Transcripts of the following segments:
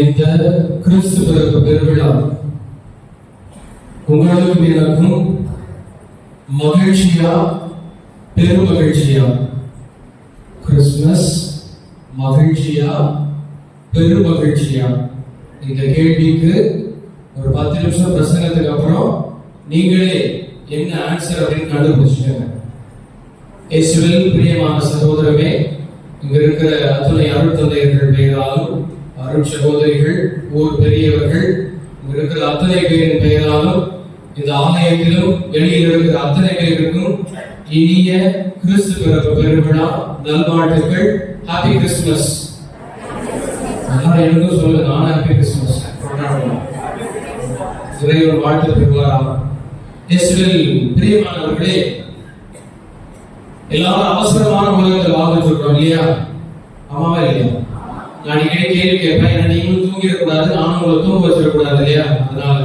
இந்த கிறிஸ்து பிறப்பு பெருவிழா. உங்களுக்கும் எனக்கும் மகிழ்ச்சியா பெருமகிழ்ச்சியா கிறிஸ்துமஸ் மகிழ்ச்சியா பெருமகிழ்ச்சியா இந்த கேள்விக்கு ஒரு பத்து நிமிஷம் பிரசங்கத்துக்கு அப்புறம் நீங்களே என்ன ஆன்சர் அப்படின்னு கண்டுபிடிச்சுக்கோங்க. இயேசுவில் பிரியமான சகோதரமே இங்க இருக்கிற அத்துணை அருள் தந்தையர்கள் பெயராலும் அருண் சகோதரிகள் ஊர் பெரியவர்கள் இருக்கிற அத்தனை பேரின் பெயராலும் இந்த ஆலயத்திலும் வெளியில் இருக்கிற அத்தனை பேருக்கும் இனிய கிறிஸ்து பிறப்பு பெருவிழா நல்வாழ்த்துக்கள். ஹாப்பி கிறிஸ்துமஸ் எல்லாரும் எனக்கும் சொல்லு நான் ஹாப்பி கிறிஸ்துமஸ் கொண்டாடலாம் இறைவன் வாழ்த்து பெறுவாராம். இயேசுவில் பிரியமானவர்களே எல்லாரும் அவசரமான உலகத்தில் வாழ்ந்துட்டு இருக்கோம் இல்லையா? ஆமாவா இல்லையா? நான் அடிக்கடி கேள்வி கேட்பேன்? ஏன்னா நீங்களும் தூங்கிடக்கூடாது நானும் உங்களை தூங்க வச்சிடக்கூடாது இல்லையா? அதனால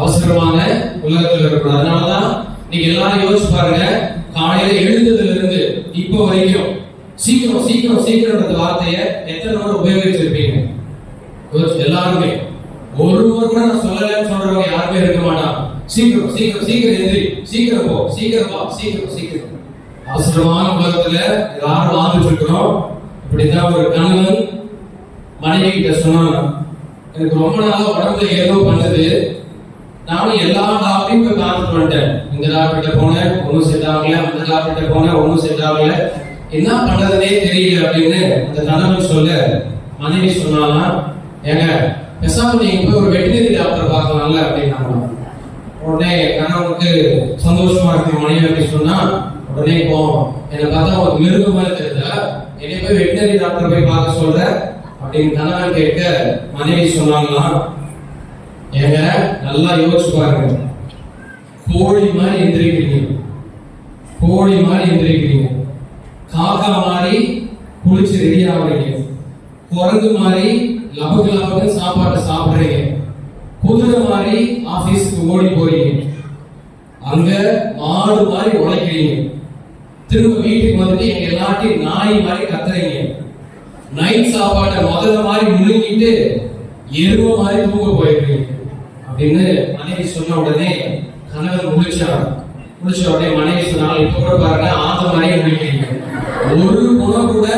அவசரமான உலகத்தில் இருக்கக்கூடாது அதனாலதான் நீங்க எல்லாரும் யோசிச்சு பாருங்க காலையில எழுந்ததுல இருந்து இப்போ வரைக்கும் சீக்கிரம் சீக்கிரம் சீக்கிரம்ன்ற வார்த்தையை எத்தனை முறை உபயோகிச்சிருப்பீங்க? எல்லாருமே. ஒருவர் கூட நான் சொல்லலன்னு சொல்றவங்க யாருமே இருக்க மாட்டான் சீக்கிரம் சீக்கிரம் சீக்கிரம் எந்திரி சீக்கிரம் போ சீக்கிரம் வா சீக்கிரம் சீக்கிரம். அவசரமான உலகத்துல எல்லாரும் வாழ்ந்துட்டு இருக்கிறோம். இப்படித்தான் ஒரு கணவன் மனைவி கிட்ட சொன்னாங்க எனக்கு ரொம்ப நாளா உடம்புல ஏதோ பண்ணுது நானும் எல்லா டாக்டரையும் போய் பார்த்துட்டு வந்துட்டேன். இந்த டாக்டர்கிட்ட போனேன் ஒன்றும் செட் ஆகல. அந்த டாக்டர்கிட்ட போனேன் ஒன்றும் செட் ஆகல. என்ன பண்றதுனே தெரியல அப்படின்னு அந்த கணவன் சொல்ல மனைவி சொன்னாலாம் ஏங்க பெசாம நீங்க போய் ஒரு வெட்டினரி டாக்டர் பார்க்கலாம்ல? அப்படின்னாங்க. உடனே கணவனுக்கு சந்தோஷமா இருக்கு. மனைவி அப்படி சொன்னா உடனே போவோம் என்னை பார்த்தா ஒரு மிருகமா மாதிரி தெரியல என்னை போய் வெட்டினரி டாக்டர் போய் பார்க்க சொல்ற. அப்படின்னு கணவன் கேட்க மனைவி சொன்னாங்களாம் ஏங்க நல்லா யோசிச்சு பாருங்க. கோழி மாதிரி எந்திரிக்கிறீங்க. கோழி மாதிரி எந்திரிக்கிறீங்க. காக்கா மாதிரி குளிச்சு ரெடி ஆகுறீங்க. குரங்கு மாதிரி லபக்கு லபக்கு சாப்பாட்டை சாப்பிடுறீங்க. குதிரை மாதிரி ஆபீஸ்க்கு ஓடி போறீங்க. அங்க மாடு மாதிரி உழைக்கிறீங்க. திரும்ப வீட்டுக்கு வந்துட்டு எங்க எல்லாத்தையும் நாய் மாதிரி கத்துறீங்க. நைட் சாப்பாட்டை முதல்ல மாதிரி முழுங்கிட்டு எருவ மாதிரி தூங்க போயிருக்கீங்க அப்படின்னு மனைவி சொன்ன உடனே கணவன் முடிச்சார் முடிச்ச உடனே மனைவி சொன்னாங்க இப்ப கூட பாருங்க ஆந்த மாதிரியே முடிக்கிறீங்க ஒரு குணம் கூட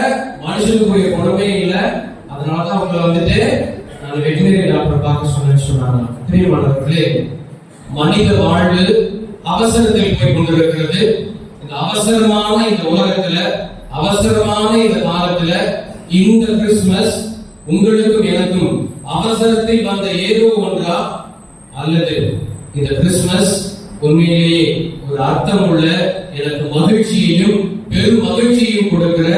மனுஷனுக்குரிய குணமே இல்லை. அதனாலதான் அவங்க வந்துட்டு நான் வெட்டினரி டாக்டர் பார்க்க சொன்னேன்னு சொன்னாங்க. பிரியமானவர்களே மனித வாழ்வு அவசரத்தில் போய் கொண்டிருக்கிறது. இந்த அவசரமான இந்த உலகத்துல அவசரமான இந்த காலத்துல இந்த கிறிஸ்துமஸ் உங்களுக்கும் எனக்கும் அவசரத்தில் வந்த ஏதோ ஒன்றா? அல்லது இந்த கிறிஸ்துமஸ் உண்மையிலேயே ஒரு அர்த்தம் உள்ள எனக்கு மகிழ்ச்சியையும் பெரும் மகிழ்ச்சியையும் கொடுக்கிற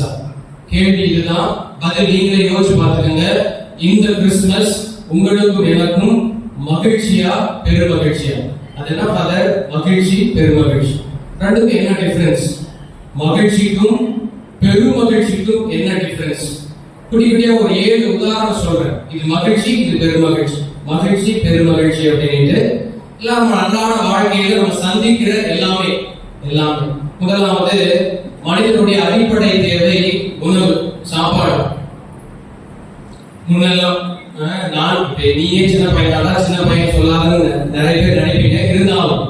தான். கேள்வி இதுதான். பதில் நீங்களே யோசிச்சு பார்த்துக்கங்க. இந்த கிறிஸ்துமஸ் உங்களுக்கும் எனக்கும் மகிழ்ச்சியா பெரும் மகிழ்ச்சியா? பல மகிழ்ச்சி பெரும் மகிழ்ச்சி. பெருமகிழ்ச்சி ரெண்டுக்கும் என்ன டிஃபரன்ஸ் மகிழ்ச்சிக்கும் பெரும் மகிழ்ச்சிக்கும் என்ன டிஃபரன்ஸ் குட்டி குட்டியா ஒரு ஏழு உதாரணம் சொல்றேன். இது மகிழ்ச்சி இது பெருமகிழ்ச்சி. மகிழ்ச்சி பெருமகிழ்ச்சி அப்படின்ட்டு எல்லாம் நம்ம அன்றாட வாழ்க்கையில நம்ம சந்திக்கிற எல்லாமே எல்லாமே. முதலாவது மனிதனுடைய அடிப்படை தேவை உணவு சாப்பாடு. முன்னெல்லாம் நான் நீயே சின்ன பையனாடா சின்ன பையன் சொல்லாதுன்னு நிறைய பேர் நினைப்பீங்க. இருந்தாலும்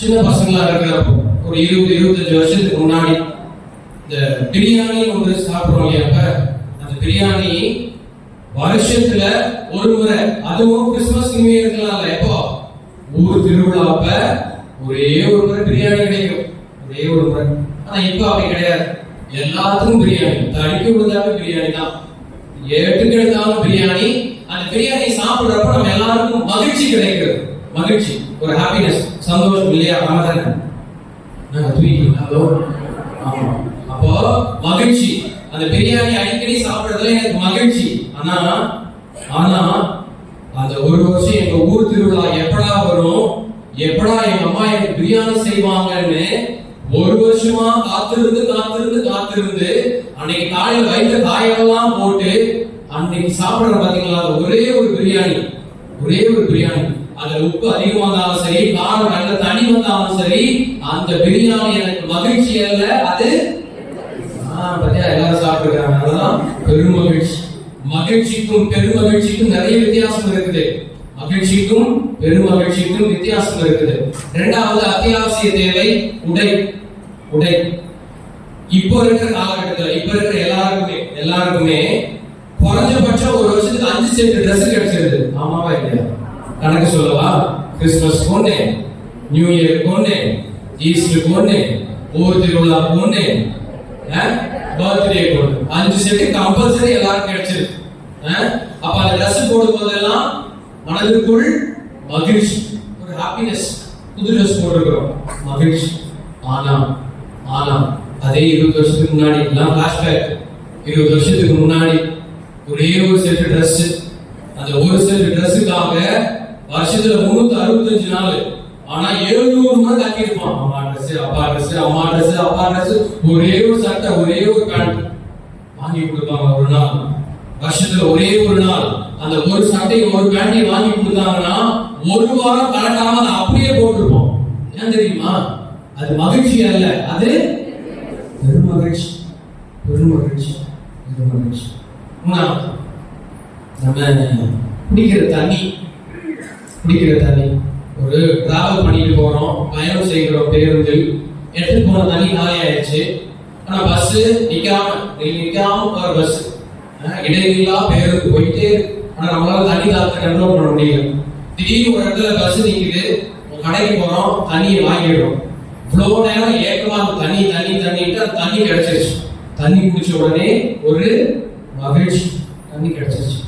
சின்ன பசங்களா இருக்கிறப்போ ஒரு இருபது இருபத்தஞ்சு வருஷத்துக்கு முன்னாடி இந்த பிரியாணி ஒன்று சாப்பிடுறோம் இல்லையா அந்த பிரியாணி வருஷத்துல ஒரு முறை. அதுவும் கிறிஸ்துமஸ் நியூ இயர்க்கெல்லாம் எப்போ? ஊர் திருவிழாப்ப ஒரே ஒரு முறை பிரியாணி கிடைக்கும். ஒரே ஒரு முறை. ஆனா இப்போ அப்படி கிடையாது. எல்லாத்துக்கும் பிரியாணி. தடிக்கு விழுந்தாலும் பிரியாணி தான். எட்டுக்கு எடுத்தாலும் பிரியாணி. அந்த பிரியாணி சாப்பிடுறப்ப நம்ம எல்லாருக்கும் மகிழ்ச்சி கிடைக்கிறது மகிழ்ச்சி. ஒரு ஹாப்பினஸ் சந்தோஷம் இல்லையா? ஆமாதானே நாங்கள் தூக்கிங்களா அதோ அப்போ மகிழ்ச்சி. அந்த பிரியாணி அடிக்கடி சாப்பிடுறதுல எனக்கு மகிழ்ச்சி. ஆனா ஆனா அந்த ஒரு வருஷம் எங்க ஊர் திருவிழா எப்படா வரும்? எப்படா எங்க அம்மா எனக்கு பிரியாணி செய்வாங்கன்னு ஒரு வருஷமா காத்திருந்து காத்திருந்து காத்திருந்து அன்னைக்கு காலையில் வயிற்று காயெல்லாம் போட்டு அன்னைக்கு சாப்பிடுற பாத்தீங்களா? ஒரே ஒரு பிரியாணி. ஒரே ஒரு பிரியாணி. அதுல உப்பு அதிகம் இருந்தாலும் சரி காரம் நல்ல தனி வந்தாலும் சரி அந்த பிரியாணி எனக்கு மகிழ்ச்சி அல்ல அது பத்தியா எல்லாரும் சாப்பிட்டுருக்காங்க அதுதான் பெரும் மகிழ்ச்சி. மகிழ்ச்சிக்கும் பெருமகிழ்ச்சிக்கும் நிறைய வித்தியாசம் இருக்குது. மகிழ்ச்சிக்கும் பெருமகிழ்ச்சிக்கும் வித்தியாசம் இருக்குது. இரண்டாவது அத்தியாவசிய தேவை உடை. உடை. இப்போ இருக்கிற காலகட்டத்துல இப்போ இருக்கிற எல்லாருக்குமே எல்லாருக்குமே குறைஞ்சபட்சம் ஒரு வருஷத்துக்கு அஞ்சு செட்டு ட்ரெஸ் கிடைச்சிருது. ஆமாவா இல்லையா? கணக்கு சொல்லவா? கிறிஸ்துமஸ் ஒண்ணு நியூ இயர் ஒண்ணு ஈஸ்டருக்கு ஒண்ணு ஊர் திருவிழா ஒண்ணு பர்த்டே ஒண்ணு அஞ்சு செட்டு கம்பல்சரி எல்லாரும் கிடைச்சிருக்கு. அப்ப அந்த ட்ரெஸ் போடும் போதெல்லாம் மனதிற்குள் மகிழ்ச்சி ஒரு ஹாப்பினஸ் புது ட்ரெஸ் போட்டிருக்கிறோம். மகிழ்ச்சி. ஆனா ஆனா அதே இருபது வருஷத்துக்கு முன்னாடி எல்லாம் ஃபிளாஷ்பேக் இருபது வருஷத்துக்கு முன்னாடி ஒரே ஒரு செட்டு ட்ரெஸ் அந்த ஒரு செட்டு ட்ரெஸ்ஸுக்காக வருஷத்துல முன்னூத்தி அறுபத்தஞ்சு நாள். ஆனா எழுநூறு முறை கட்டிருப்பான் அம்மா ட்ரெஸ் அப்பா ட்ரெஸ் அம்மா ட்ரெஸ் அப்பா ட்ரெஸ் ஒரே ஒரு சட்டை ஒரே ஒரு பேண்ட் வாங்கி கொடுப்பாங்க ஒரு நாள். வருஷத்துல ஒரே ஒரு நாள். அந்த ஒரு சட்டை ஒரு பேண்டையும் வாங்கி கொடுத்தாங்கன்னா ஒரு வாரம் கலக்காம அதை அப்படியே போட்டிருப்போம். ஏன் தெரியுமா? அது மகிழ்ச்சி அல்ல. அது பெருமகிழ்ச்சி. பெருமகிழ்ச்சி. பெருமகிழ்ச்சி. நம்ம குடிக்கிற தண்ணி குடிக்கிற தண்ணி. ஒரு டிராவல் பண்ணிட்டு போறோம் பயணம் செய்கிறோம் பேருந்தில். எடுத்து போன தண்ணி காலி ஆயிடுச்சு ஆனா பஸ் நிக்காம நிக்காம போற பஸ் இடையிலா பேருந்து போயிட்டு இருக்கு. ஆனா நம்மளால தண்ணி காலத்தை கண்ட்ரோல் பண்ண முடியல. திடீர்னு ஒரு இடத்துல பஸ் நிக்குது. கடைக்கு போறோம் தண்ணியை வாங்கிடுறோம். இவ்வளவு நேரம் ஏக்கமா தண்ணி தண்ணி தண்ணிட்டு அந்த தண்ணி கிடைச்சிருச்சு. தண்ணி குடிச்ச உடனே ஒரு மகிழ்ச்சி. தண்ணி கிடைச்சிருச்சு.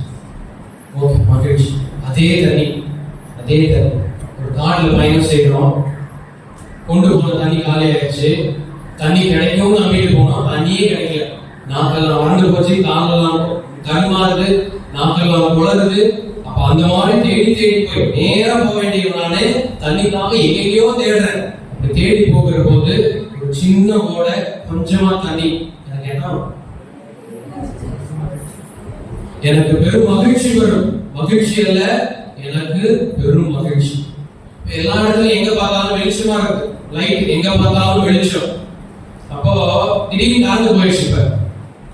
ஓகே மகிழ்ச்சி. அதே தண்ணி. அதே தண்ணி ஒரு காட்டில் பயணம் செய்கிறோம். கொண்டு போன தண்ணி காலி ஆயிடுச்சு. தண்ணி கிடைக்கும் நம்பிட்டு போனோம். தண்ணியே கிடைக்கல. நாக்கெல்லாம் வறண்டு போச்சு. காலெல்லாம் கருமாறுது. நாக்கெல்லாம் குளருது அப்ப அந்த மாதிரி தேடி தேடி போய் நேரம் போக வேண்டிய வேண்டியவனானே தண்ணிக்காக எங்கெங்கயோ தேடுறேன். அப்படி தேடி போகிற போது ஒரு சின்ன ஓடை கொஞ்சமா தண்ணி எனக்கு என்ன எனக்கு பெரும் மகிழ்ச்சி வரும். மகிழ்ச்சி அல்ல எனக்கு பெரும் மகிழ்ச்சி. எல்லா இடத்துலயும் எங்க பார்த்தாலும் வெளிச்சமா இருக்கு. லைட் எங்க பார்த்தாலும் வெளிச்சம். அப்போ திடீர்னு கரண்ட் போயிடுச்சு இப்ப.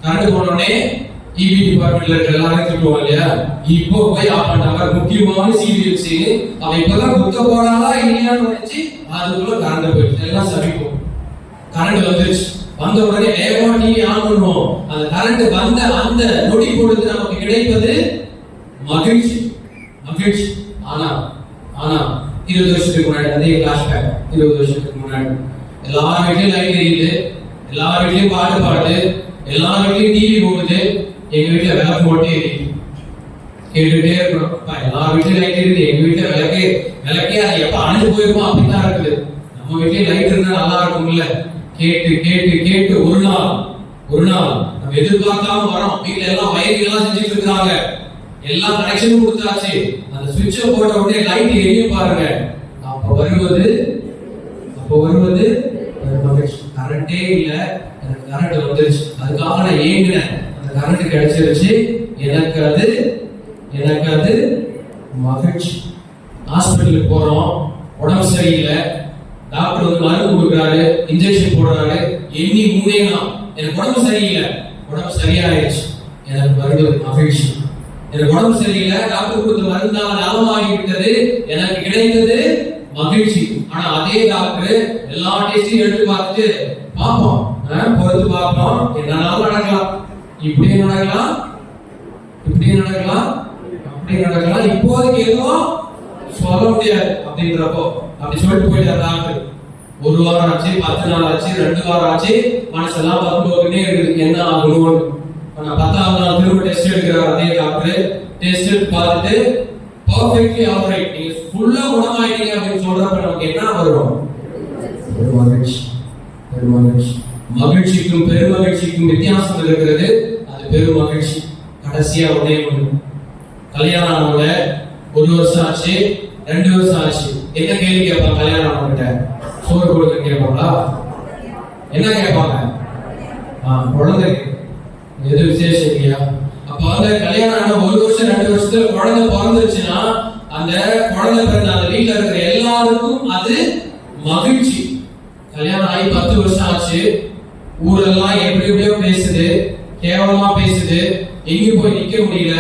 கரண்ட் போனோடனே இபி டிபார்ட்மெண்ட்ல இருக்க எல்லாரும் திட்டுவோம் இல்லையா? இப்போ போய் ஆஃப் முக்கியமான சீரியல் அவன் இப்பதான் குத்த போறாளா இல்லையான்னு நினைச்சு அதுக்குள்ள கரண்ட் போயிடுச்சு. எல்லாம் சமைப்போம் கரண்ட் வந்துருச்சு. வந்த உடனே வேகமா டிவி ஆன் பண்ணுவோம். அந்த கரண்ட் வந்த அந்த நொடி பொழுது நமக்கு கிடைப்பது மகிழ்ச்சி. மகிழ்ச்சி. ஆனா ஆனா இருபது வருஷத்துக்கு முன்னாடி அதே பேக் இருபது வருஷத்துக்கு முன்னாடி. எல்லார் வீட்லயும் லைட் எரியுது எல்லார் வீட்லயும் பாட்டு பாடுது எல்லார் வீட்லயும் டிவி போகுது எங்க வீட்டுல விளக்கு போட்டே எரியுது. கேட்டுட்டே இருக்கிறோம். எல்லார் வீட்லயும் லைட் இருக்குது எங்க வீட்டுல விளக்கு விளக்கே அது எப்ப அணைஞ்சு போயிருக்கோம் அப்படித்தான் இருக்குது. நம்ம வீட்லயும் லைட் இருந்தா நல்லா இருக்கும்ல. கேட்டு கேட்டு கேட்டு ஒரு நாள் ஒரு நாள் நம்ம எதிர்பார்க்காம வரோம் வீட்டுல எல்லாம் வயரிங் எல்லாம் செஞ்சுட்டு இருக்காங்க எல்லா கனெக்ஷனும் கொடுத்தாச்சு. அந்த சுவிட்சை போட்ட உடனே லைட் எரிய பாருங்க. அப்ப வருவது அப்ப வருவது கரண்டே இல்ல. எனக்கு கரண்ட் வந்துருச்சு. அதுக்காக நான் ஏங்கினேன். அந்த கரண்ட் கிடைச்சிருச்சு. எனக்கு அது எனக்கு அது மகிழ்ச்சி. ஹாஸ்பிட்டலுக்கு போறோம். உடம்பு சரியில்லை. டாக்டர் வந்து மருந்து கொடுக்குறாரு. இன்ஜெக்ஷன் போடுறாரு. எண்ணி மூணே நாள் எனக்கு உடம்பு சரியில்லை. உடம்பு சரியாயிடுச்சு. எனக்கு வருவது மகிழ்ச்சி. எனக்கு உடம்பு சரியில்லை டாக்டர் கொடுத்த மருந்தால் நலமாகி விட்டது எனக்கு கிடைத்தது மகிழ்ச்சி. ஆனா அதே டாக்டர் எல்லா டெஸ்டையும் எடுத்து பார்த்துட்டு பார்ப்போம் ஆஹ், பொறுத்து பார்ப்போம் என்னன்னாலும் நடக்கலாம்? இப்படியும் நடக்கலாம் இப்படியும் நடக்கலாம் அப்படியே நடக்கலாம். இப்போதைக்கு எதுவும் சொல்ல முடியாது. அப்படின்றப்போ அப்படி சொல்லிட்டு போயிட்டார் டாக்டர் ஒரு வாரம் ஆச்சு பத்து நாள் ஆச்சு ரெண்டு வாரம் ஆச்சு மனசெல்லாம் பத்துனே இருக்குது. என்ன ஆகணும்னு? பத்தாவது நாள் திரும்ப டெஸ்ட் எடுக்கிறார் அதே டாக்டர் டெஸ்ட் எடுத்து பார்த்துட்டு பர்ஃபெக்ட்லி ஆல்ரைட் நீங்க ஃபுல்லா குணமாயிட்டீங்க அப்படின்னு சொல்றப்ப நமக்கு என்ன வரும்? ஒரு மகிழ்ச்சி ஒரு மகிழ்ச்சி மகிழ்ச்சிக்கும் பெருமகிழ்ச்சிக்கும் வித்தியாசம் இருக்கிறது. அது பெரும் மகிழ்ச்சி கடைசியா ஒன்னே ஒண்ணு. கல்யாணம் ஆனவங்க ஒரு வருஷம் ஆச்சு ரெண்டு வருஷம் ஆச்சு. என்ன கேள்வி கேட்பாங்க கல்யாணம் ஆனவங்கிட்ட சோறு கொடுக்க கேட்பாங்களா? என்ன கேட்பாங்க? குழந்தை எது விசேஷம் இல்லையா அப்ப வந்து கல்யாணம் ஆன ஒரு வருஷம் ரெண்டு வருஷத்துல குழந்தை பிறந்துருச்சுன்னா அந்த குழந்தை பிறந்த அந்த வீட்டுல இருக்கிற எல்லாருக்கும் அது மகிழ்ச்சி. கல்யாணம் ஆகி பத்து வருஷம் ஆச்சு. ஊரெல்லாம் எப்படி எப்படியோ பேசுது. கேவலமா பேசுது. எங்கேயும் போய் நிக்க முடியல.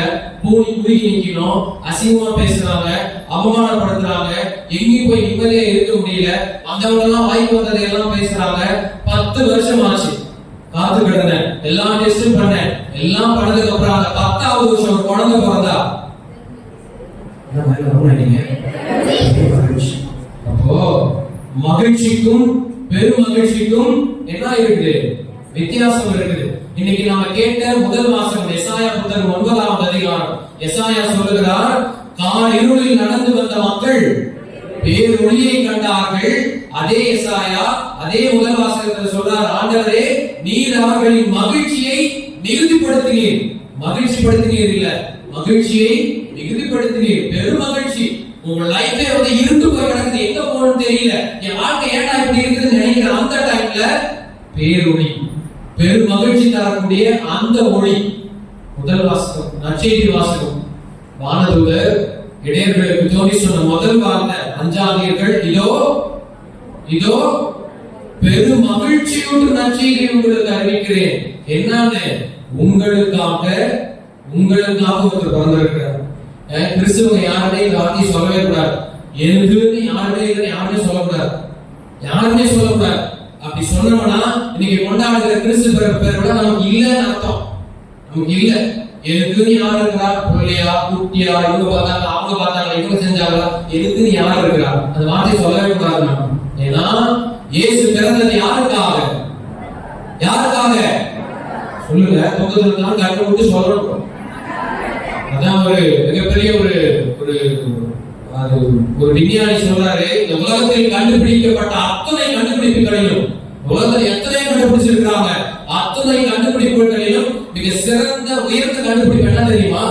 பூனி குறுகி நிக்கணும். அசிங்கமா பேசுறாங்க. அவமானப்படுத்துறாங்க. எங்கேயும் போய் நிம்மதியா இருக்க முடியல. வந்தவங்க எல்லாம் வாய்ப்பு வந்ததை எல்லாம் பேசுறாங்க. பத்து வருஷம் ஆச்சு. காத்து கிடந்தேன். எல்லா டெஸ்டும் பண்ணேன் எல்லாம் பண்ணதுக்கு அப்புறம் அந்த பத்தாவது வருஷம் குழந்தை பிறந்தா. அப்போ மகிழ்ச்சிக்கும் பெரும் மகிழ்ச்சிக்கும் என்ன இருக்குது வித்தியாசம் இருக்குது. இன்னைக்கு நாம கேட்ட முதல் மாசம் எசாயா புத்தகம் ஒன்பதாவது அதிகாரம். எசாயா சொல்லுகிறார் கார் இருளில் நடந்து வந்த மக்கள் பேரொளியை கண்டார்கள். அதே எசாயா அதே முதல் வாசகத்தில் சொல்றார் ஆண்டவரே நீர் அவர்களின் மகிழ்ச்சியை மிகுதிப்படுத்தினீர். மகிழ்ச்சிப்படுத்தினீர் இல்ல மகிழ்ச்சியை மிகுதிப்படுத்தினீர். பெரும் மகிழ்ச்சி. உங்க லைஃபே வந்து இருந்து போய் கிடக்குது. எங்க போகணும்னு தெரியல. என் வாழ்க்கை ஏன்டா இப்படி இருக்குதுன்னு நினைக்கிற அந்த டைம்ல பேரொளி பெரும் மகிழ்ச்சி தரக்கூடிய அந்த மொழி. முதல் வாசகம் நற்செய்தி வாசகம். வானதூதர் இடையர்களுக்கு தோணி சொன்ன முதல் வார்த்தை. அஞ்சாதீர்கள். இதோ இதோ பெரும் மகிழ்ச்சியோடு நற்செய்தி உங்களுக்கு அறிவிக்கிறேன். என்னன்னு? உங்களுக்காக உங்களுக்காக ஒருத்தர் பிறந்திருக்கிறார். அஹ் கிறிஸ்துவங்க யாருமே இந்த வார்த்தையை சொல்லவே கூடாது. எனக்குன்னு யாருமே யாருமே சொல்லக்கூடாது. யாருமே சொல்லக்கூடாது. அப்படி சொன்னோம்னா இன்னைக்கு கொண்டாடுகிற கிறிஸ்து பிறப்பு கூட நமக்கு இல்லைன்னு அர்த்தம். நமக்கு இல்லை. எனக்குன்னு யார் இருக்கிறா பிள்ளையா குட்டியா இவங்க பார்த்தாங்க அவங்க பார்த்தாங்க இவங்க செஞ்சாங்களா? எனக்குன்னு யார் இருக்கிறா அந்த வார்த்தை சொல்லவே கூடாது ஏன்னா இயேசு பிறந்தது யாருக்காக? யாருக்காக? சொல்லுங்க. தூக்கத்துல இருந்தாலும் கண்டு விட்டு சொல்லணும். அதான் ஒரு மிகப்பெரிய ஒரு ஒரு அது ஒரு விஞ்ஞானி சொல்றாரு உலகத்தில் கண்டுபிடிக்கப்பட்ட அத்தனை கண்டுபிடிப்புகளிலும் உலகத்தில் எத்தனை கண்டுபிடிச்சிருக்காங்க அத்தனை கண்டுபிடிப்புகளிலும் மிக சிறந்த உயர்ந்த கண்டுபிடிப்பு என்ன தெரியுமா?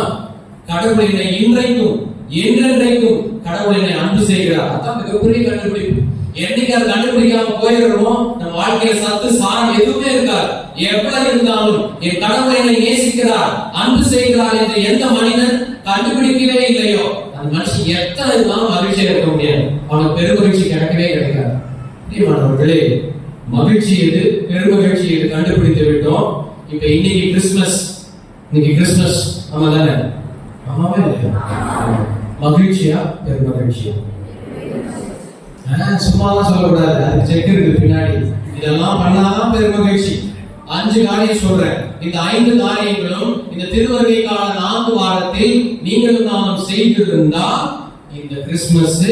கடவுள் என்னை இன்றைக்கும் என்றென்றைக்கும் கடவுள் என்னை அன்பு செய்கிறார். அதான் மிகப்பெரிய கண்டுபிடிப்பு. என்னைக்கு அதை கண்டுபிடிக்காம போயிடுறோமோ நம்ம வாழ்க்கையில சத்து சாரம் எதுவுமே இருக்காது. எவ்வளவு இருந்தாலும் என் கடவுள் என்னை நேசிக்கிறார் அன்பு செய்கிறார் என்று எந்த மனிதன் கண்டுபிடிக்கவே இல்லையோ அந்த மனுஷன் எத்தனை இருந்தாலும் மகிழ்ச்சியா இருக்க முடியாது? அவனுக்கு பெருமகிழ்ச்சி கிடைக்கவே கிடைக்காது. பிரியமானவர்களே மகிழ்ச்சி எது? பெருமகிழ்ச்சி எது? கண்டுபிடித்து விட்டோம். இப்ப இன்னைக்கு கிறிஸ்துமஸ் இன்னைக்கு கிறிஸ்துமஸ் ஆமா தானே? ஆமாவே இல்லையா? மகிழ்ச்சியா? பெருமகிழ்ச்சியா? சும்மா சும்மாலாம் சொல்லக்கூடாது. அதுக்கு செக் இருக்கு பின்னாடி. இதெல்லாம் பண்ணாதான் பெருமகிழ்ச்சி. அஞ்சு காரியம் சொல்றேன். இந்த ஐந்து காரியங்களும் இந்த திருவருகைக்கான நான்கு வாரத்தில் நீங்களும் நானும் செய்திருந்தா இந்த கிறிஸ்துமஸ்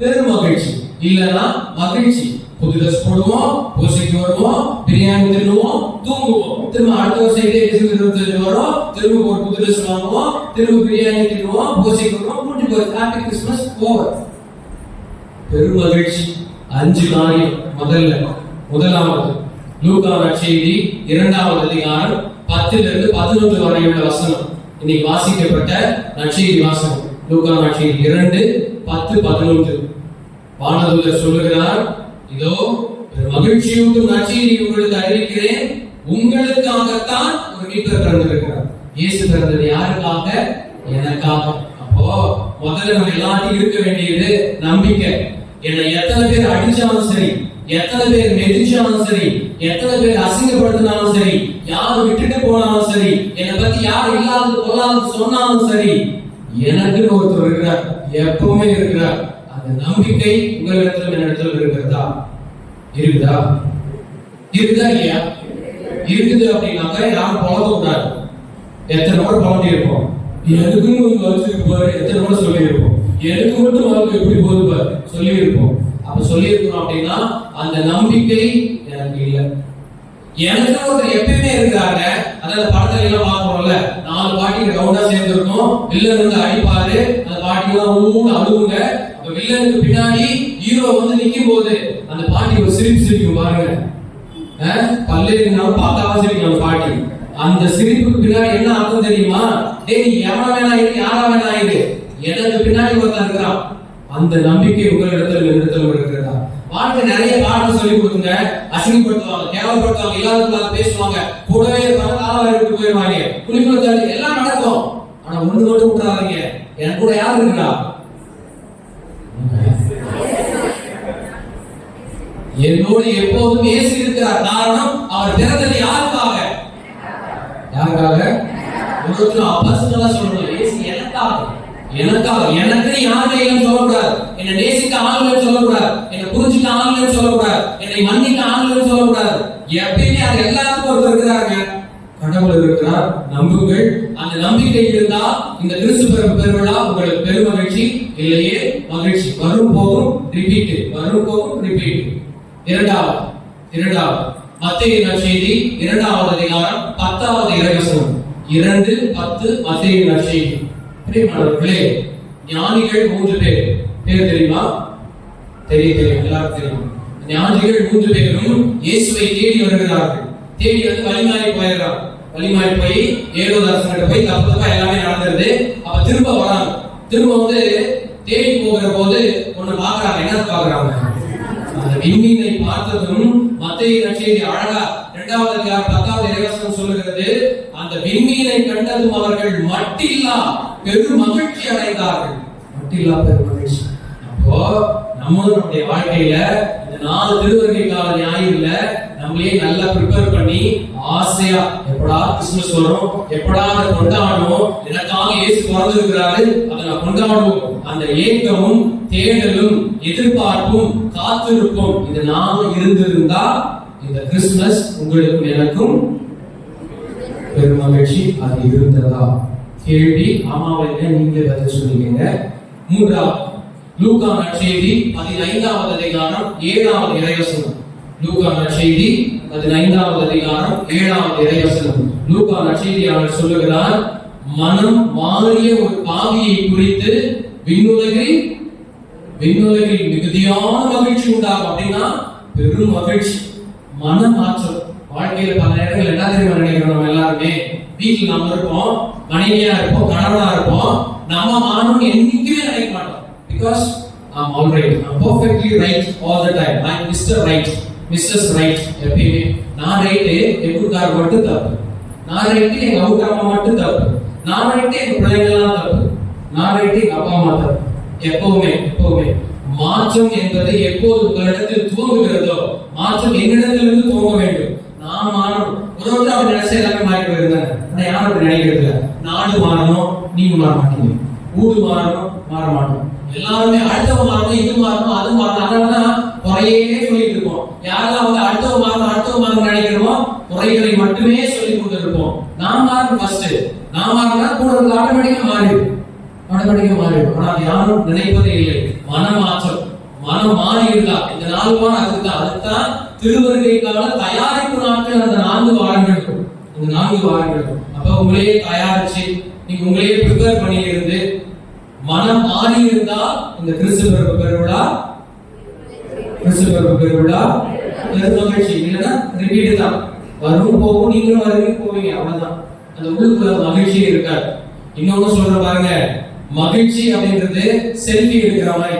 பெருமகிழ்ச்சி. இல்லைன்னா மகிழ்ச்சி. புது ட்ரெஸ் போடுவோம் பூசைக்கு வருவோம் பிரியாணி தின்னுவோம் தூங்குவோம். திரும்ப அடுத்த வருஷம் இதே டிசம்பர் இருபத்தஞ்சு வரும். திரும்ப ஒரு புது ட்ரெஸ் வாங்குவோம். திரும்ப பிரியாணி திருவோம் பூசைக்கு வருவோம் முடிஞ்சு போய் ஹாப்பி கிறிஸ்மஸ் ஓவர் பெருமகிழ்ச்சி அஞ்சு காரியம். முதல்ல முதலாவது லூகா செய்தி இரண்டாவது அதிகாரம் பத்திலிருந்து பதினொன்று வரையுள்ள வசனம். இன்னைக்கு வாசிக்கப்பட்ட நற்செய்தி வாசனம் லூகா நற்செய்தி இரண்டு பத்து பதினொன்று. வானதூதர் சொல்லுகிறார் இதோ ஒரு மகிழ்ச்சியூட்டும் நற்செய்தி உங்களுக்கு அறிவிக்கிறேன். உங்களுக்காகத்தான் ஒரு மீட்பர் பிறந்திருக்கிறார். இயேசு பிறந்தது யாருக்காக? எனக்காக. அப்போ முதல்ல நம்ம எல்லாத்தையும் இருக்க வேண்டியது நம்பிக்கை. என்னை எத்தனை பேர் அடிச்சாலும் சரி எத்தனை பேர் மெதிச்சாலும் சரி எத்தனை பேர் அசிங்கப்படுத்தினாலும் சரி யார் விட்டுட்டு போனாலும் சரி என்னை பத்தி யார் இல்லாத கொள்ளாதது சொன்னாலும் சரி எனக்குன்னு ஒருத்தர் இருக்கிறார். எப்பவுமே இருக்கிறார். அந்த நம்பிக்கை உங்களிடத்திலும் என்னிடத்திலும் இருக்கிறதா? இருக்குதா? இருக்குதா இல்லையா? இருக்குது அப்படின்னாக்கா யாரும் புலம்ப கூடாது எத்தனை முறை புலம்பி இருப்போம் எனக்குன்னு ஒரு எத்தனை முறை சொல்லியிருப்போம். எனக்கு மட்டும் வாழ்க்கை எப்படி போதுப்பார் சொல்லியிருப்போம். அப்ப சொல்லியிருக்கோம் அப்படின்னா அந்த நம்பிக்கை எனக்கு இல்லை. எனக்கு ஒருத்தர் எப்பயுமே இருக்கிறாங்க அதாவது படத்துல எல்லாம் பாக்குறோம்ல நாலு பாட்டி ரவுண்டா சேர்ந்துருக்கும் வில்லன் வந்து அடிப்பாரு. அந்த பாட்டி எல்லாம் ஊன்னு அழுவுங்க. அப்ப வில்லனுக்கு பின்னாடி ஹீரோ வந்து நிக்கும் போது அந்த பாட்டி ஒரு சிரிப்பு சிரிக்கும் பாருங்க. அஹ், பல்லே இருந்தாலும் பார்த்தாவா சிரிக்கும் அந்த பாட்டி. அந்த சிரிப்புக்கு பின்னாடி என்ன அர்த்தம் தெரியுமா? டேய் நீ எவன வேணா இரு யாரா வேணா இரு. எனக்கு பின்னாடி ஒருத்தன் இருக்கிறான் அந்த நம்பிக்கை உங்களிடத்தில் என்னிடத்தில் இருக்கிறதா? வாழ்க்கை நிறைய பாடம் சொல்லி கொடுத்துங்க அசிங்கப்படுத்துவாங்க கேவலப்படுத்துவாங்க இல்லாத பேசுவாங்க. கூடவே இருப்பாங்க காலம் விட்டு போயிடுவாங்க குளிக்குள்ள எல்லாம் நடக்கும். ஆனா ஒன்று மட்டும் விட்டுறாதீங்க எனக்கு கூட யார் இருக்கா? என்னோடு எப்போதும் இயேசு இருக்கிறார். காரணம் அவர் பிறந்தது யாருக்காக? யாருக்காக? ஒருத்தர் பர்சனலா சொல்லணும். ஏசு எனக்காக. எனக்காக எனக்கு யாரும் இல்லைன்னு சொல்லக்கூடாது. என்னை நேசிக்க ஆளுன்னு சொல்லக்கூடாது. என்னை புரிஞ்சுக்க ஆளுன்னு சொல்லக்கூடாது. என்னை மன்னிக்க ஆளுன்னு சொல்லக்கூடாது. எப்பயுமே அது எல்லாத்துக்கும் ஒருத்தர் இருக்கிறாங்க கடவுள் இருக்கிறார் நம்புங்கள். அந்த நம்பிக்கை இருந்தா இந்த கிறிஸ்து பிறப்பு பெருவிழா உங்களுக்கு பெரும் மகிழ்ச்சி. இல்லையே மகிழ்ச்சி. வரும் போகும் ரிப்பீட் வரும் போகும் ரிப்பீட் இரண்டாவது இரண்டாவது. மத்திய நற்செய்தி இரண்டாவது அதிகாரம் பத்தாவது இறைவசனம் இரண்டு பத்து மத்திய நற்செய்தி பிரியமானவர்களே ஞானிகள் மூன்று பேர். பேர் தெரியுமா? தெரிய தெரியும் எல்லாரும் தெரியும். ஞானிகள் மூன்று பேரும் இயேசுவை தேடி வருகிறார்கள். தேடி வந்து வழிமாறி போயிடுறாங்க. வழிமாறி போய் ஏழோ போய் தப்பு தப்பா எல்லாமே நடந்துருது. அவ திரும்ப வராங்க. திரும்ப வந்து தேடி போகிற போது ஒண்ணு பாக்குறாங்க என்ன பாக்குறாங்க அந்த விண்மீனை பார்த்ததும் மத்திய நற்செய்தி அழகா இரண்டாவது அதிகாரம் பத்தாவது இலவசம் சொல்லுகிறது. அந்த விண்மீனை கண்டதும் அவர்கள் மட்டில்லா. பெரும் மகிழ்ச்சி அடைந்தார்கள். மட்டில்லா பெரும் மகிழ்ச்சி. அப்போ நம்ம நம்முடைய வாழ்க்கையில இந்த நாலு திருவருகை கால ஞாயிறுல நம்மளே நல்லா ப்ரிப்பேர் பண்ணி ஆசையா எப்படா கிறிஸ்துமஸ் வரும் எப்படா அதை கொண்டாடணும் எனக்காக இயேசு பிறந்திருக்கிறாரு அதை நான் கொண்டாடுவோம். அந்த ஏக்கமும் தேடலும் எதிர்பார்ப்பும் காத்திருப்பும் இது நானும் இருந்திருந்தா இந்த கிறிஸ்துமஸ் உங்களுக்கும் எனக்கும் பெரும் மகிழ்ச்சி. அது இருந்ததா? கேள்வி ஆமாவில்லை நீங்க பதில் சொல்லிக்கங்க. மூன்றாவது லூகா நற்செய்தி பதினைந்தாவது அதிகாரம் ஏழாவது இறைவசனம். லூகா நற்செய்தி பதினைந்தாவது அதிகாரம் ஏழாவது இறைவசனம். லூகா நற்செய்தியாளர் சொல்லுகிறார்? மனம் மாறிய ஒரு பாவியை குறித்து விண்ணுலகில் விண்ணுலகில் மிகுதியான மகிழ்ச்சி உண்டாகும் அப்படின்னா பெரும் மகிழ்ச்சி. மன மாற்றம் வாழ்க்கையில பல இடங்கள் என்ன தெரியுமா நினைக்கிறோம் எல்லாருமே? வீட்டில் நம்ம இருக்கோம் மனைவியா இருப்போம் கணவனா இருப்போம். நம்ம மானம் என்னைக்குமே நினைக்க மாட்டோம். Because I'm all right I'm perfectly right all the time I mister right misters right எப்பயுமே. நான் ரைட்டு என் கார் மட்டும் தப்பு. நான் ரைட்டு எங்க அவுட் அம்மா மட்டும் தப்பு. நான் ரைட்டு எங்க பிள்ளைங்கள்லாம் தப்பு. நான் ரைட்டு எங்க அப்பா அம்மா தப்பு. எப்பவுமே எப்பவுமே. மாற்றம் என்பது எப்போது உங்களிடத்தில் துவங்குகிறதோ மாற்றம் என்னிடத்திலிருந்து துவங்க வேண்டும். நான் மாறணும். ஒரு ஒருத்தர் அவர் நினைச்ச எல்லாமே மாறி போயிருந்தாங்க ஆனா யாரும் அப்படி நினைக்கிறது நாடு மாறணும் நீங்க மாற மாட்டீங்க. ஊடு மாறணும் மாற மாட்டோம். எல்லாருமே அடுத்தவங்க மாறணும் இது மாறணும் அது மாறணும். அதனாலதான் குறையே சொல்லிட்டு இருப்போம் யாரெல்லாம் வந்து அடுத்தவங்க மாறணும் அடுத்தவங்க மாறணும் நினைக்கிறோமோ குறைகளை மட்டுமே சொல்லி கொடுத்துருப்போம் நாம் நான் மாறணும் ஃபர்ஸ்ட் நான் மாறினா கூட வந்து ஆட்டோமேட்டிக்கா மாறிடும் ஆட்டோமேட்டிக்கா மாறிடும் ஆனா யாரும் நினைப்பதே இல்லை. மனமாற்றம். மனம் மாறி இருந்தா இந்த நாலு வாரம் அதுதான் அதுதான் திருவருகைக்கான கால தயாரிப்பு நாட்கள் அந்த நான்கு வாரங்கள் அந்த நான்கு வாரங்கள் அப்ப உங்களையே தயாரிச்சு நீங்க உங்களையே ப்ரிப்பேர் பண்ணியிருந்து மனம் மாறி இருந்தா இந்த கிறிஸ்து பிறப்பு பெருவிழா கிறிஸ்து பிறப்பு பெருவிழா பெரும் மகிழ்ச்சி. இல்லைன்னா ரிப்பீட் தான். வரும் போகும் நீங்களும் வருவீங்க போவீங்க. அவ்வளவுதான். அந்த உள்ளுக்குள்ள மகிழ்ச்சியே இருக்காது. இன்னொன்னு சொல்ற பாருங்க. மகிழ்ச்சி அப்படின்றது செல்ஃபி எடுக்கிற மாதிரி.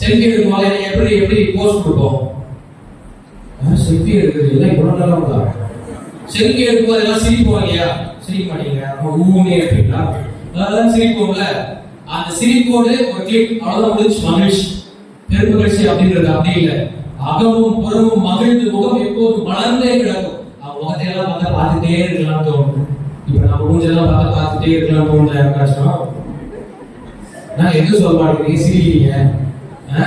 செல்ஃபி எடுக்கும் போது எப்படி எப்படி போஸ்ட் கொடுப்போம்? செல்ஃபி எடுக்கிறது இல்லை இவ்வளவு நல்லா செல்ஃபி எடுக்கும்போது எல்லாம் சிரிப்போம் இல்லையா சிரிக்க மாட்டீங்க. நம்ம ஊனே இருப்பீங்களா அதெல்லாம் சிரிப்போம்ல. அந்த சிரிப்போடு ஒரு கிளிக் அவ்வளோதான் முடிஞ்சு மகிழ்ச்சி. பெருமகிழ்ச்சி அப்படின்றது அப்படி இல்லை. அகமும் புறமும் மகிழ்ந்து முகம் எப்போதும் மலர்ந்தே கிடக்கும். அவங்க முகத்தையெல்லாம் பார்த்தா பார்த்துட்டே இருக்கலாம் தோணும் இப்போ நம்ம மூஞ்செல்லாம் பார்த்தா பார்த்துட்டே இருக்கலாம் தோணுதா யாருக்காச்சும் நான் எது சொல்ல மாட்டேங்கிறீங்க? சிரிக்கிறீங்க. ஆ?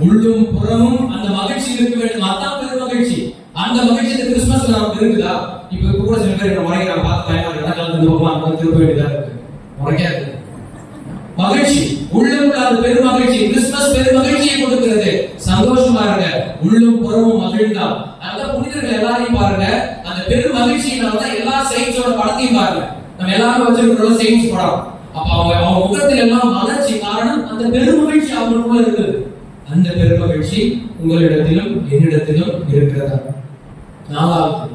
உள்ளும் புறமும் அந்த மகிழ்ச்சி இருக்க வேண்டும். அதான் மகிழ்ச்சி. அந்த மகிழ்ச்சி இந்த கிறிஸ்துமஸ்ல நமக்கு இருக்குதா? இப்ப இப்ப கூட சில பேர் என்ன முறைக்கு நான் பார்த்து பயமா இருக்கு கலந்து போகலாம் பக்கம் அங்க திரும்ப வேண்டியதா இருக்கு? முறையா இருக்கு மகிழ்ச்சி. உள்ளும் அந்த பெரும் மகிழ்ச்சி. கிறிஸ்துமஸ் பெரும் மகிழ்ச்சியை கொடுக்கிறது. சந்தோஷமா இருங்க. உள்ளும் புறமும் மகிழ்ந்தா. அந்த புனிதர்கள் எல்லாரையும் பாருங்க. அந்த பெரும் மகிழ்ச்சியினால தான் எல்லா செயின்ஸோட படத்தையும் பாருங்க. நம்ம எல்லாரும் வச்சிருக்கிறோம் செயின்ஸ் படம். அப்ப அவங்க அவங்க முகத்தில் எல்லாம் மலர்ச்சி. காரணம் அந்த பெரும் மகிழ்ச்சி அவங்களுக்குள்ள இருக்குது. அந்த பெரும் மகிழ்ச்சி உங்களிடத்திலும் என்னிடத்திலும் இருக்கிறதா? நாலாவது.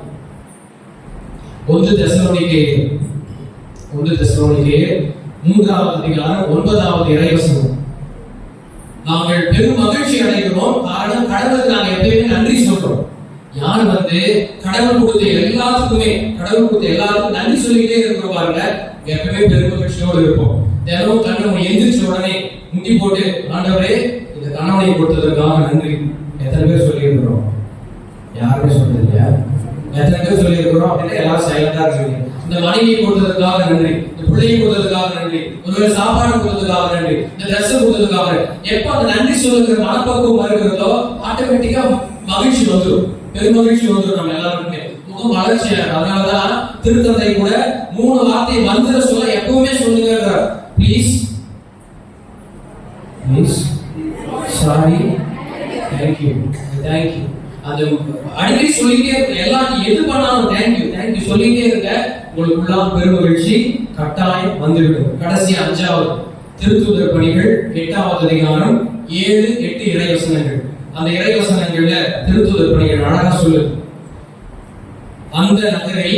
ஒன்று தெசலோனிக்கே ஒன்று தெசலோனிக்கே மூன்றாவது அதிகாரம் ஒன்பதாவது இறைவசனம் நாங்கள் பெரும் மகிழ்ச்சி அடைகிறோம். காரணம் கடவுளுக்கு நாங்கள் எப்பயுமே நன்றி சொல்றோம். யார் வந்து கடவுள் கொடுத்த எல்லாத்துக்குமே கடவுள் கொடுத்த எல்லாத்துக்கும் நன்றி சொல்லிக்கிட்டே இருக்கிற பாருங்க எப்பவுமே பெரும் மகிழ்ச்சியோடு இருப்போம். தினமும் கண்ணு எந்திரிச்ச உடனே முட்டி போட்டு ஆண்டவரே இந்த கொடுத்ததற்காக நன்றி. எத்தனை பேர் சொல்லியிருக்கிறோம்? யாருமே சொன்னது இல்லையா எத்தனை பேர் சொல்லியிருக்கிறோம்? அப்படின்னா எல்லாரும் சைலண்டா இருக்கீங்க. இந்த மனைவியை கொடுத்ததுக்காக நன்றி. இந்த பிள்ளையை கொடுத்ததுக்காக நன்றி. ஒருவேளை சாப்பாடு கொடுத்ததுக்காக நன்றி. இந்த ட்ரெஸ் கொடுத்ததுக்காக எப்ப அந்த நன்றி சொல்லுகிற மனப்பக்குவம் வருகிறதோ ஆட்டோமேட்டிக்கா மகிழ்ச்சி வந்துடும் பெருமகிழ்ச்சி வந்துடும் நம்ம எல்லாருக்குமே. முகம் வளர்ச்சி அதனாலதான் திருத்தந்தை கூட மூணு வார்த்தை மந்திர சொல்ல எப்பவுமே சொல்லுங்க please please sorry thank you thank you அது அடிக்கடி சொல்லிட்டே இருக்க எல்லாம் எது பண்ணாலும் தேங்க்யூ தேங்க்யூ சொல்லிட்டே இருக்க உங்களுக்குள்ள பெருமகிழ்ச்சி கட்டாயம் வந்துவிடும். கடைசி அஞ்சாவது திருத்தூதர் பணிகள் எட்டாவது அதிகாரம் ஏழு எட்டு இறைவசனங்கள். அந்த இறைவசனங்கள்ல திருத்துதர் பணிகள் அழகா சொல்லுது. அந்த நகரை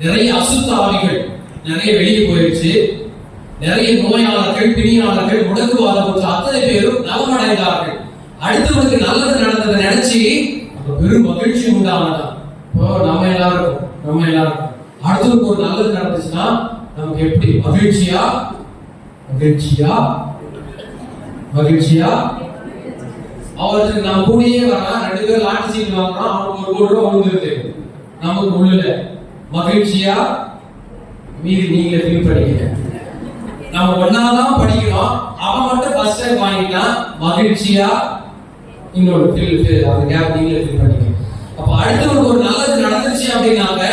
நிறைய அசுத்த ஆவிகள் நிறைய வெளியே போயிடுச்சு நிறைய நோயாளர்கள் பிணியாளர்கள் முடக்குவாதம் போன்ற அத்தனை பேரும் நலமடைந்தார்கள். அடுத்தவனுக்கு நல்லது நடந்ததை நினைச்சு அப்ப பெரும் மகிழ்ச்சி உண்டானதான் நம்ம எல்லாருக்கும் நம்ம எல்லாருக்கும். அடுத்தவனுக்கு ஒரு நல்லது நடந்துச்சுன்னா நமக்கு எப்படி? மகிழ்ச்சியா? மகிழ்ச்சியா? மகிழ்ச்சியா? அவருக்கு நம்ம கூடயே வரலாம். ரெண்டு பேரும் லாட்டி சீட் வாங்குறோம். அவனுக்கு ஒரு கோடி ரூபா விழுந்துருது நமக்கு உள்ளல மகிழ்ச்சியா? மீதி நீங்க ஃபீல் பண்ணிக்கங்க நம்ம ஒன்னாதான் படிக்கிறோம். அவன் மட்டும் ஃபர்ஸ்ட் டைம் வாங்கிட்டான் மகிழ்ச்சியா? இன்னொரு ஃபீல் அந்த கேப் நீங்களே ஃபீல் பண்ணிக்கணும் அப்ப அடுத்தவனுக்கு ஒரு நல்லது நடந்துச்சு அப்படின்னாக்க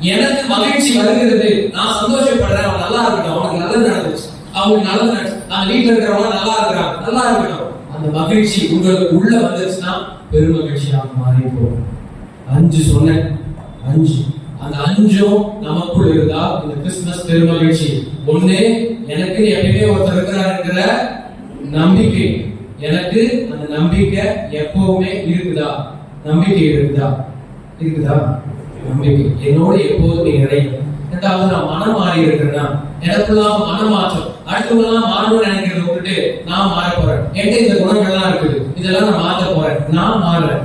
எனக்கு மகிழ்ச்சி வருகிறது. நான் சந்தோஷப்படுறேன். அவன் நல்லா இருக்கட்டும். அவனுக்கு நல்லது நடந்துச்சு அவங்களுக்கு நல்லது நடந்துச்சு. அந்த வீட்டுல இருக்கிறவங்க நல்லா இருக்கிறான் நல்லா இருக்கட்டும். அந்த மகிழ்ச்சி உங்களுக்கு உள்ள வந்துருச்சுன்னா பெருமகிழ்ச்சியாக மாறி போகும். அஞ்சு சொன்னேன். அஞ்சு. அந்த அஞ்சும் நமக்குள் இருந்தா இந்த கிறிஸ்துமஸ் பெருமகிழ்ச்சி. ஒண்ணு எனக்கு எப்பயுமே ஒருத்தர் இருக்கிறாருங்கிற நம்பிக்கை. எனக்கு அந்த நம்பிக்கை எப்பவுமே இருக்குதா? நம்பிக்கை இருக்குதா? இருக்குதா? நம்பிக்கை. என்னோட எப்போதுமே இணையும் ரெண்டாவது நான் மனம் மாறி இருக்கிறேன்னா மனம் மாற்றம் அடுத்தவங்களாம் மாறணும்னு நினைக்கிறத விட்டுட்டு நான் மாற போறேன். என்கிட்ட இந்த குணங்கள்லாம் இருக்குது. இதெல்லாம் நான் மாற்ற போறேன். நான் மாறுறேன்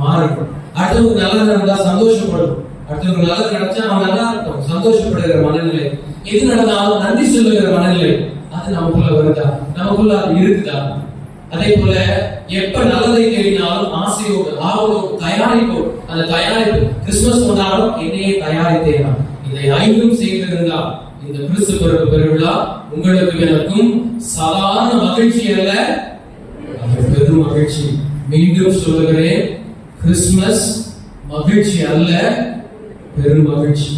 மாறணும் அடுத்தவங்க நல்லது இருந்தா சந்தோஷப்படும். அடுத்தவங்க நல்லது நடந்தா அவன் நல்லா இருக்கோம். சந்தோஷப்படுகிற மனநிலை. எது நடந்தாலும் நன்றி சொல்லுகிற மனநிலை. அது நமக்குள்ள வருதா? நமக்குள்ள அது இருக்குதா? அதே போல எப்ப நல்லதை தேடினாலும் ஆசையோடு ஆவலோடு தயாரிப்போம் அந்த தயாரிப்பு கிறிஸ்துமஸ் கொண்டாடும் என்னையே தயாரித்தேனா? இதை ஐந்தும் செய்திருந்தால் இந்த கிறிஸ்து பிறப்பு பெருவிழா உங்களுக்கு எனக்கும் சாதாரண மகிழ்ச்சி அல்ல. பெரும் மகிழ்ச்சி. மீண்டும் சொல்லுகிறேன் கிறிஸ்துமஸ் மகிழ்ச்சி அல்ல. பெரும் மகிழ்ச்சி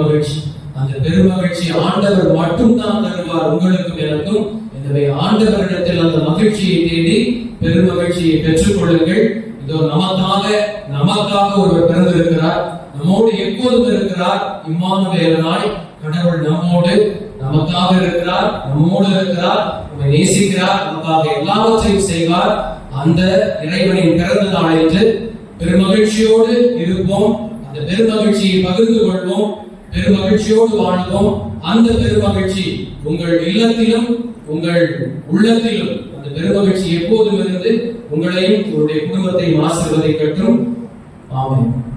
மகிழ்ச்சி அந்த பெருமகிழ்ச்சி ஆண்டவர் மட்டும்தான் தருவார் உங்களுக்கும் எனக்கும். எனவே ஆண்டவரிடத்தில் அந்த மகிழ்ச்சியை தேடி பெரும் மகிழ்ச்சியை கொள்ளுங்கள் இதோ நமக்காக நமக்காக ஒருவர் பிறந்திருக்கிறார். நம்மோடு எப்போதும் இருக்கிறார். இம்மானுவேலனாய் கடவுள் நம்மோடு நமக்காக இருக்கிறார் நம்மோடு இருக்கிறார் நம்மை நேசிக்கிறார் நமக்காக எல்லாவற்றையும் செய்வார். அந்த இறைவனின் பிறந்த நாளன்று பெருமகிழ்ச்சியோடு இருப்போம். அந்த பெருமகிழ்ச்சியை பகிர்ந்து கொள்வோம் பெருமகிழ்ச்சியோடு வாழ்வோம். அந்த பெருமகிழ்ச்சி உங்கள் இல்லத்திலும் உங்கள் உள்ளத்திலும் அந்த பெருமகிழ்ச்சி எப்போதும் இருந்து உங்களையும் உங்களுடைய குடும்பத்தையும் கற்றும் ஆமாம்